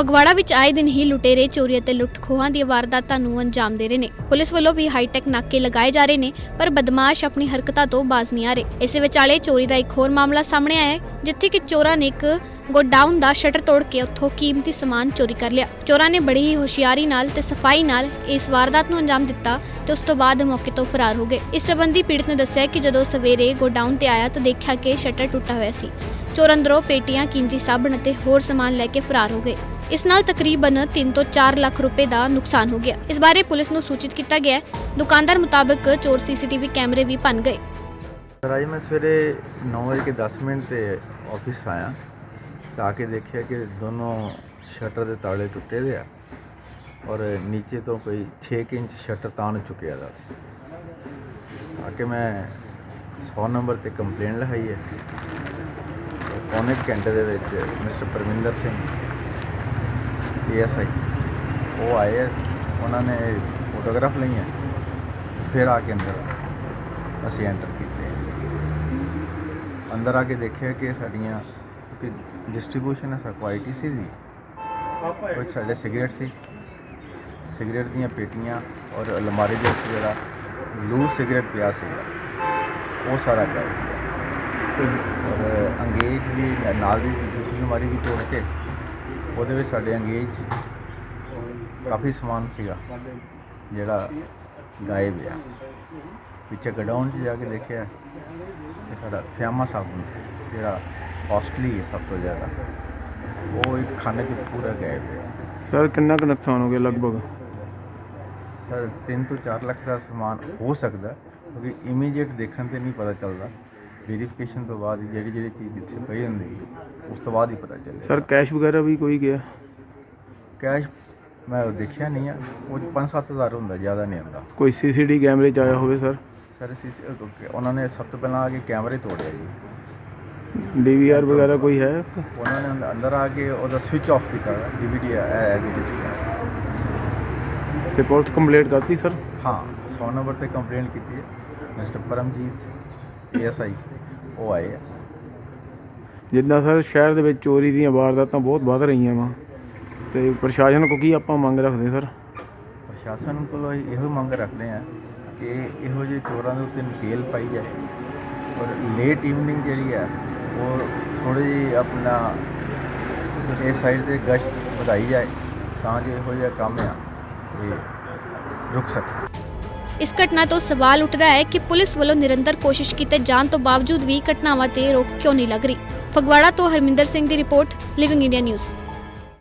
ਫਗਵਾੜਾ ਵਿੱਚ ਆਏ ਦਿਨ ਹੀ ਲੁਟੇਰੇ, ਚੋਰੀ ਅਤੇ ਲੁੱਟ ਦੀ ਵਾਰਦਾਤਾਂ ਨੂੰ ਅੰਜਾਮ ਦੇ ਰਹੇ ਨੇ। ਪੁਲਿਸ ਵੱਲੋਂ ਵੀ ਹਾਈਟੈਕ ਨਾਕੇ ਲਗਾਏ ਜਾ ਰਹੇ ਨੇ, ਪਰ ਬਦਮਾਸ਼ ਆਪਣੀ ਹਰਕਤਾਂ ਤੋਂ ਬਾਜ਼ ਨਹੀਂ ਆ ਰਹੇ। ਇਸੇ ਵਿਚਾਲੇ ਚੋਰੀ ਦਾ ਇੱਕ ਹੋਰ ਮਾਮਲਾ ਸਾਹਮਣੇ ਆਇਆ ਜਿੱਥੇ ਕਿ ਚੋਰਾਂ ਨੇ ਇੱਕ ਗੋਡਾਊਨ ਦਾ ਸ਼ਟਰ ਤੋੜ ਕੇ ਉੱਥੋਂ ਕੀਮਤੀ ਸਮਾਨ ਚੋਰੀ ਕਰ ਲਿਆ। ਚੋਰਾਂ ਨੇ ਬੜੀ ਹੀ ਹੁਸ਼ਿਆਰੀ ਨਾਲ ਤੇ ਸਫ਼ਾਈ ਨਾਲ ਇਸ ਵਾਰਦਾਤ ਨੂੰ ਅੰਜਾਮ ਦਿੱਤਾ ਤੇ ਉਸ ਤੋਂ ਬਾਅਦ ਮੌਕੇ ਤੋਂ ਫਰਾਰ ਹੋ ਗਏ। ਇਸ ਸੰਬੰਧੀ ਪੀੜਤ ਨੇ ਦੱਸਿਆ ਕਿ ਜਦੋਂ ਸਵੇਰੇ ਗੋਡਾਊਨ ਤੇ ਆਇਆ ਤਾਂ ਦੇਖਿਆ ਕਿ ਸ਼ਟਰ ਟੁੱਟਾ ਹੋਇਆ ਸੀ। ਚੋਰ ਅੰਦਰੋਂ ਪੇਟੀਆਂ, ਕੀਮਤੀ ਸਾਬਣ ਅਤੇ ਹੋਰ ਸਮਾਨ ਲੈ ਕੇ ਫਰਾਰ ਹੋ ਗਏ। ਇਸ ਨਾਲ ਤਕਰੀਬਨ 3 ਤੋਂ 4 ਲੱਖ ਰੁਪਏ ਦਾ ਨੁਕਸਾਨ ਹੋ ਗਿਆ। ਇਸ ਬਾਰੇ ਪੁਲਿਸ ਨੂੰ ਸੂਚਿਤ ਕੀਤਾ ਗਿਆ ਹੈ। ਦੁਕਾਨਦਾਰ ਮੁਤਾਬਕ ਚੋਰ ਸੀਸੀਟੀਵੀ ਕੈਮਰੇ ਵੀ ਭੰਨ ਗਏ। ਸਰ, ਅੱਜ ਮੈਂ ਸਵੇਰੇ 9 ਵਜੇ ਕੇ 10 ਮਿੰਟ ਤੇ ਆਫਿਸ ਆਇਆ। ਤਾਂ ਆ ਕੇ ਦੇਖਿਆ ਕਿ ਦੋਨੋਂ ਸ਼ਟਰ ਦੇ ਤਾਲੇ ਟੁੱਟੇ ਦੇ ਆ ਔਰ ਨੀਚੇ ਤੋਂ ਕੋਈ 6 ਕੁ ਇੰਚ ਸ਼ਟਰ ਤਾਣ ਚੁੱਕਿਆ ਦਾ ਸੀ। ਆ ਕੇ ਮੈਂ 100 ਨੰਬਰ ਤੇ ਕੰਪਲੇਨ ਲਿਖਾਈ ਹੈ। ਤੇ ਪੌਣੇ ਘੰਟੇ ਦੇ ਵਿੱਚ ਮਿਸਟਰ ਪਰਮਿੰਦਰ ਸਿੰਘ ਏਐਸਆਈ ਉਹ ਆਏ ਉਹਨਾਂ ਨੇ ਫੋਟੋਗ੍ਰਾਫ ਲਈਆਂ, ਫਿਰ ਆ ਕੇ ਅੰਦਰ, ਅਸੀਂ ਐਂਟਰ ਕੀਤੇ। ਅੰਦਰ ਆ ਕੇ ਦੇਖਿਆ ਕਿ ਸਾਡੀਆਂ, ਕਿ ਡਿਸਟ੍ਰੀਬਿਊਸ਼ਨ ਹੈ, ਸਾ ਕੁਆਲਿਟੀ ਸੀ ਜੀ। ਕੁਝ ਸਾਡੇ ਸਿਗਰਟ ਸੀ। ਸਿਗਰਟ ਦੀਆਂ ਪੇਟੀਆਂ ਔਰ ਅਲਮਾਰੀ ਦੇ ਵਿੱਚ ਜਿਹੜਾ ਲੂਜ਼ ਸਿਗਰਟ ਪਿਆ ਸੀਗਾ ਉਹ ਸਾਰਾ ਗਾਇਬ। ਔਰ ਅੰਗੇਜ ਦੀ ਨਾਲ ਦੀ ਦੂਸਰੀ ਅਲਮਾਰੀ ਵੀ ਤੋੜ ਕੇ ਉਹਦੇ ਵਿੱਚ ਸਾਡੇ ਅੰਗੇਜ ਕਾਫੀ ਸਮਾਨ ਸੀਗਾ ਜਿਹੜਾ ਗਾਇਬ ਆ। ਪਿੱਛੇ ਗਡਾਊਨ 'ਚ ਜਾ ਕੇ ਦੇਖਿਆ ਕਿ ਸਾਡਾ ਫਿਆਮਾ ਸਾਬੁਨ ਜਿਹੜਾ ਕਾਸਟਲੀ ਹੈ ਸਭ ਤੋਂ ਜ਼ਿਆਦਾ। ਉਹ ਇੱਕ ਖਾਨੇ 'ਚ ਪੂਰਾ ਗਾਇਬ ਹੈ ਸਰ ਕਿੰਨਾ ਕੁ ਨੁਕਸਾਨ ਹੋ ਗਿਆ ਲਗਭਗ? ਸਰ 3 ਤੋਂ 4 ਲੱਖ ਦਾ ਸਮਾਨ ਹੋ ਸਕਦਾ ਕਿਉਂਕਿ ਇਮੀਡੀਏਟ ਦੇਖਣ ਤੇ ਨਹੀਂ ਪਤਾ ਚੱਲਦਾ। ਵੈਰੀਫਿਕੇਸ਼ਨ ਤੋਂ ਬਾਅਦ ਹੀ ਜਿਹੜੀ ਜਿਹੜੀ ਚੀਜ਼ ਜਿੱਥੇ ਪਈ ਹੁੰਦੀ ਹੈ, ਉਸ ਤੋਂ ਬਾਅਦ ਹੀ ਪਤਾ ਚੱਲੇਗਾ ਸਰ ਕੈਸ਼ ਵਗੈਰਾ ਵੀ ਕੋਈ ਗਿਆ? ਕੈਸ਼ ਮੈਂ ਉਹ ਦੇਖਿਆ ਨਹੀਂ ਆ। ਉਹ 5-7000 ਹੁੰਦਾ ਜ਼ਿਆਦਾ ਨਹੀਂ ਹੁੰਦਾ। ਕੋਈ ਸੀਸੀਟੀ ਕੈਮਰੇ ਚ ਆਇਆ ਹੋਵੇ ਸਰ ਸਰ ਅਸੀਂ ਉਹਨਾਂ ਨੇ ਸਭ ਤੋਂ ਪਹਿਲਾਂ ਆ ਕੇ ਕੈਮਰੇ ਤੋੜਿਆ ਜੀ। ਡੀਵੀਆਰ ਵਗੈਰਾ ਕੋਈ ਹੈ? ਉਹਨਾਂ ਨੇ ਅੰਦਰ- ਆ ਕੇ ਉਹਦਾ ਸਵਿਚ ਆਫ ਕੀਤਾ ਡੀਵੀਡੀ ਇਜ਼ ਤੇ ਪੁਲਿਸ ਕੰਪਲੇਂਟ ਕਰਤੀ ਸਰ ਹਾਂ 100 ਨੰਬਰ ਤੇ ਕੰਪਲੇਂਟ ਕੀਤੀ ਹੈ ਮਿਸਟਰ ਪਰਮਜੀਤ ਏਐਸਆਈ ਉਹ ਆਏ ਆ। ਜਿੱਦਾਂ ਸਰ ਸ਼ਹਿਰ ਦੇ ਵਿੱਚ ਚੋਰੀ ਦੀਆਂ ਵਾਰਦਾਤਾਂ ਬਹੁਤ ਵੱਧ ਰਹੀਆਂ ਵਾ। ਤੇ ਪ੍ਰਸ਼ਾਸਨ ਕੋ ਕੀ ਆਪਾਂ ਮੰਗ ਰੱਖਦੇ ਸਰ? ਪ੍ਰਸ਼ਾਸਨ ਕੋਲੋਂ ਅਸੀਂ ਇਹੋ ਮੰਗ ਰੱਖਦੇ ਆ ਕਿ ਇਹੋ ਜਿਹੇ ਚੋਰਾਂ ਦੇ ਉੱਤੇ ਨਕੇਲ ਪਾਈ ਜਾਏ। ਔਰ ਲੇਟ ਈਵਨਿੰਗ ਜਿਹੜੀ ਹੈ ਉਹ ਥੋੜੀ ਜਿਹੀ ਆਪਣਾ ਇਹ ਸਾਈਡ ਤੇ ਗਸ਼ਤ ਵਧਾਈ ਜਾਏ ਤਾਂ ਜੋ ਇਹੋ ਜਿਹਾ ਕੰਮ ਆ ਇਹ ਰੁਕ ਸਕੇ। ਇਸ ਘਟਨਾ ਤੋਂ ਸਵਾਲ ਉੱਠਦਾ ਹੈ ਕਿ ਪੁਲਿਸ ਵੱਲੋਂ ਨਿਰੰਤਰ ਕੋਸ਼ਿਸ਼ ਕੀਤੇ ਜਾਣ ਤੋਂ ਬਾਵਜੂਦ ਵੀ ਘਟਨਾਵਾਂ ਤੇ ਰੋਕ ਕਿਉਂ ਨਹੀਂ ਲੱਗ ਰਹੀ? ਫਗਵਾੜਾ ਤੋਂ ਹਰਮਿੰਦਰ ਸਿੰਘ ਦੀ ਰਿਪੋਰਟ ਲਿਵਿੰਗ ਇੰਡੀਆ ਨਿਊਜ਼